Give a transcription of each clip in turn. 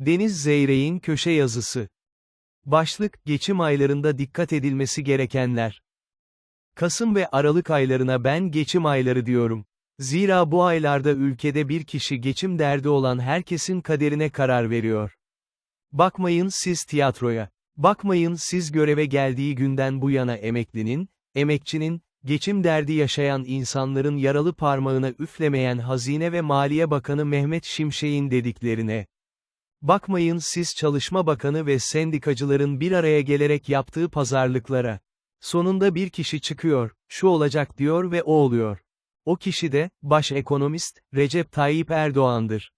Deniz Zeyrek'in köşe yazısı. Başlık, geçim aylarında dikkat edilmesi gerekenler. Kasım ve Aralık aylarına ben geçim ayları diyorum. Zira bu aylarda ülkede bir kişi geçim derdi olan herkesin kaderine karar veriyor. Bakmayın siz tiyatroya. Bakmayın siz göreve geldiği günden bu yana emeklinin, emekçinin, geçim derdi yaşayan insanların yaralı parmağına üflemeyen Hazine ve Maliye Bakanı Mehmet Şimşek'in dediklerine. Bakmayın siz Çalışma Bakanı ve sendikacıların bir araya gelerek yaptığı pazarlıklara. Sonunda bir kişi çıkıyor, şu olacak diyor ve o oluyor. O kişi de, baş ekonomist, Recep Tayyip Erdoğan'dır.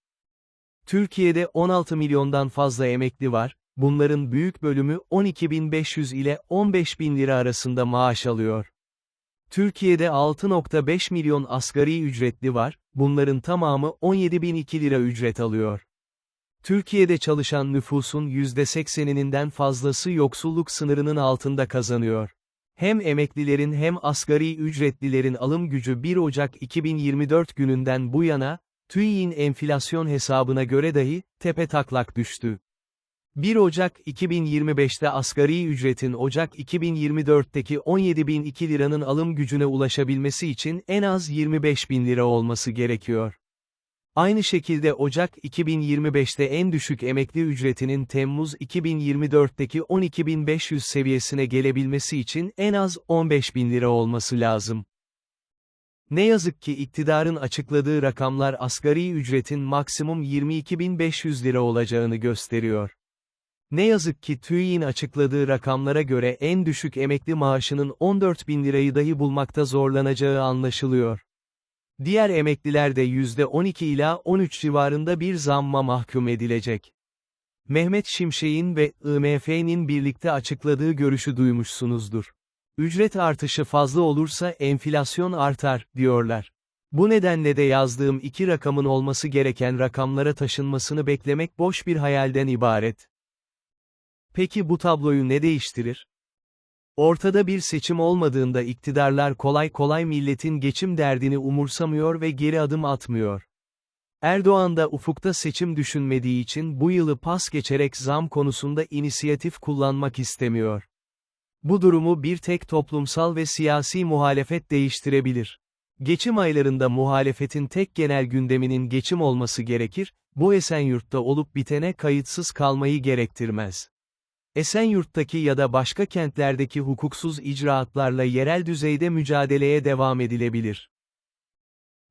Türkiye'de 16 milyondan fazla emekli var, bunların büyük bölümü 12.500 ile 15.000 lira arasında maaş alıyor. Türkiye'de 6.5 milyon asgari ücretli var, bunların tamamı 17.002 lira ücret alıyor. Türkiye'de çalışan nüfusun %80'ininden fazlası yoksulluk sınırının altında kazanıyor. Hem emeklilerin hem asgari ücretlilerin alım gücü 1 Ocak 2024 gününden bu yana, TÜİ'nin enflasyon hesabına göre dahi, tepe taklak düştü. 1 Ocak 2025'te asgari ücretin Ocak 2024'teki 17.002 liranın alım gücüne ulaşabilmesi için en az 25.000 lira olması gerekiyor. Aynı şekilde Ocak 2025'te en düşük emekli ücretinin Temmuz 2024'teki 12.500 seviyesine gelebilmesi için en az 15.000 lira olması lazım. Ne yazık ki iktidarın açıkladığı rakamlar asgari ücretin maksimum 22.500 lira olacağını gösteriyor. Ne yazık ki TÜİ'nin açıkladığı rakamlara göre en düşük emekli maaşının 14.000 lirayı dahi bulmakta zorlanacağı anlaşılıyor. Diğer emekliler de %12 ila 13 civarında bir zamma mahkum edilecek. Mehmet Şimşek'in ve IMF'nin birlikte açıkladığı görüşü duymuşsunuzdur. Ücret artışı fazla olursa enflasyon artar, diyorlar. Bu nedenle de yazdığım iki rakamın olması gereken rakamlara taşınmasını beklemek boş bir hayalden ibaret. Peki bu tabloyu ne değiştirir? Ortada bir seçim olmadığında iktidarlar kolay kolay milletin geçim derdini umursamıyor ve geri adım atmıyor. Erdoğan da ufukta seçim düşünmediği için bu yılı pas geçerek zam konusunda inisiyatif kullanmak istemiyor. Bu durumu bir tek toplumsal ve siyasi muhalefet değiştirebilir. Geçim aylarında muhalefetin tek genel gündeminin geçim olması gerekir, bu Esenyurt'ta olup bitene kayıtsız kalmayı gerektirmez. Esenyurt'taki ya da başka kentlerdeki hukuksuz icraatlarla yerel düzeyde mücadeleye devam edilebilir.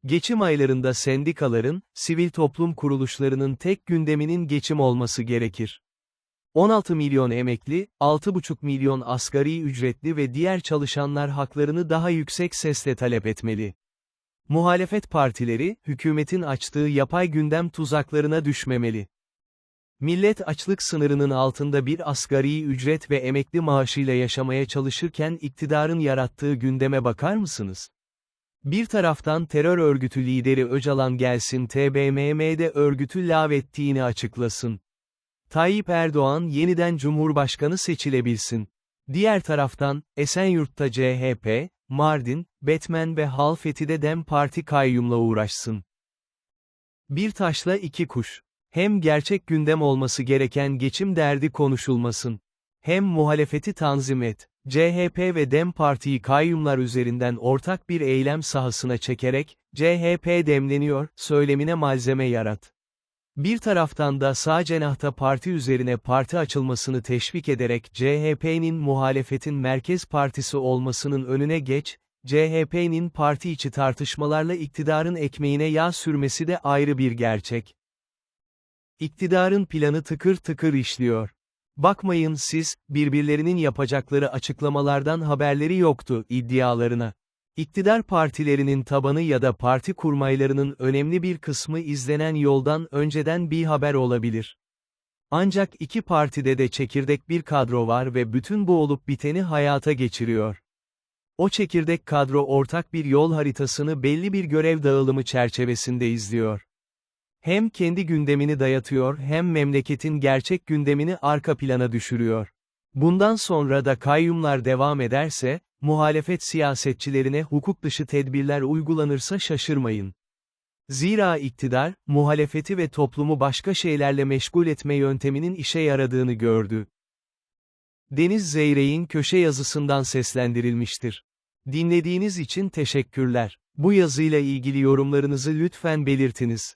Geçim aylarında sendikaların, sivil toplum kuruluşlarının tek gündeminin geçim olması gerekir. 16 milyon emekli, 6,5 milyon asgari ücretli ve diğer çalışanlar haklarını daha yüksek sesle talep etmeli. Muhalefet partileri, hükümetin açtığı yapay gündem tuzaklarına düşmemeli. Millet açlık sınırının altında bir asgari ücret ve emekli maaşıyla yaşamaya çalışırken iktidarın yarattığı gündeme bakar mısınız? Bir taraftan terör örgütü lideri Öcalan gelsin TBMM'de örgütü lağvettiğini açıklasın. Tayyip Erdoğan yeniden Cumhurbaşkanı seçilebilsin. Diğer taraftan, Esenyurt'ta CHP, Mardin, Betmen ve Halfeti'de Dem Parti kayyumla uğraşsın. Bir taşla iki kuş. Hem gerçek gündem olması gereken geçim derdi konuşulmasın. Hem muhalefeti tanzim et. CHP ve DEM Parti'yi kayyumlar üzerinden ortak bir eylem sahasına çekerek, CHP demleniyor, söylemine malzeme yarat. Bir taraftan da sağ cenahta parti üzerine parti açılmasını teşvik ederek CHP'nin muhalefetin merkez partisi olmasının önüne geç, CHP'nin parti içi tartışmalarla iktidarın ekmeğine yağ sürmesi de ayrı bir gerçek. İktidarın planı tıkır tıkır işliyor. Bakmayın siz, birbirlerinin yapacakları açıklamalardan haberleri yoktu iddialarına. İktidar partilerinin tabanı ya da parti kurmaylarının önemli bir kısmı izlenen yoldan önceden bir haber olabilir. Ancak iki partide de çekirdek bir kadro var ve bütün bu olup biteni hayata geçiriyor. O çekirdek kadro ortak bir yol haritasını belli bir görev dağılımı çerçevesinde izliyor. Hem kendi gündemini dayatıyor hem memleketin gerçek gündemini arka plana düşürüyor. Bundan sonra da kayyumlar devam ederse, muhalefet siyasetçilerine hukuk dışı tedbirler uygulanırsa şaşırmayın. Zira iktidar, muhalefeti ve toplumu başka şeylerle meşgul etme yönteminin işe yaradığını gördü. Deniz Zeyrek'in köşe yazısından seslendirilmiştir. Dinlediğiniz için teşekkürler. Bu yazıyla ilgili yorumlarınızı lütfen belirtiniz.